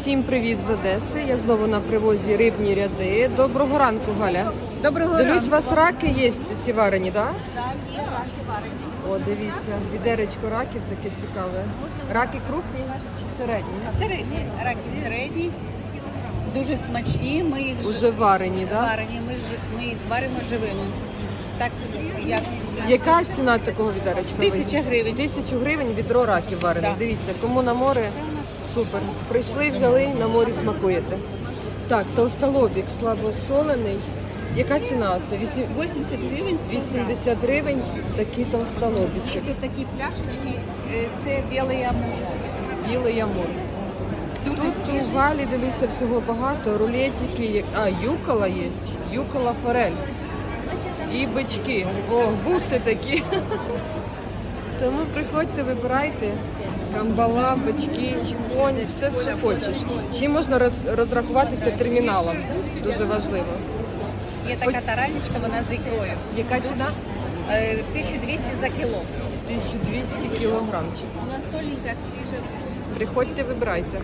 Всім привіт з Одеси. Я знову на привозі рибні ряди. Доброго ранку, Галя. Доброго Дивлюсь, ранку. у вас раки є ці варені, так? Так, є раки варені. О, дивіться, відеречко раків таке цікаве. Раки крупні чи середні? Середні, раки середні, дуже смачні. Ми їх Уже варені, так? варені, ми, ж, ми їх варимо живими. Так, як Яка ціна такого відеречка? Тисяча гривень. Тисячу гривень відро раків варених. Так. Дивіться, кому на море супер. Прийшли, взяли, на морі смакуєте. Так, толстолобік слабосолений. Яка ціна? Це 80 гривень 80 гривень такий толстолобічок. Є такі пляшечки, е, це білий амур. Білий амур. Дуже Тут свіжий. у Галі дивлюся всього багато. Рулетики, є- а юкола є. Юкола форель. І бички. О, буси такі. Тому приходьте, вибирайте. Камбала, бички, чіпоні, все, що хочеш. Чим можна розрахуватися терміналом? Дуже важливо. Є така таральничка, вона з ікрою. Яка ціна? Е, 1200 за кіло. 1200 кілограмчик. Вона соленька, свіжа. Приходьте, вибирайте.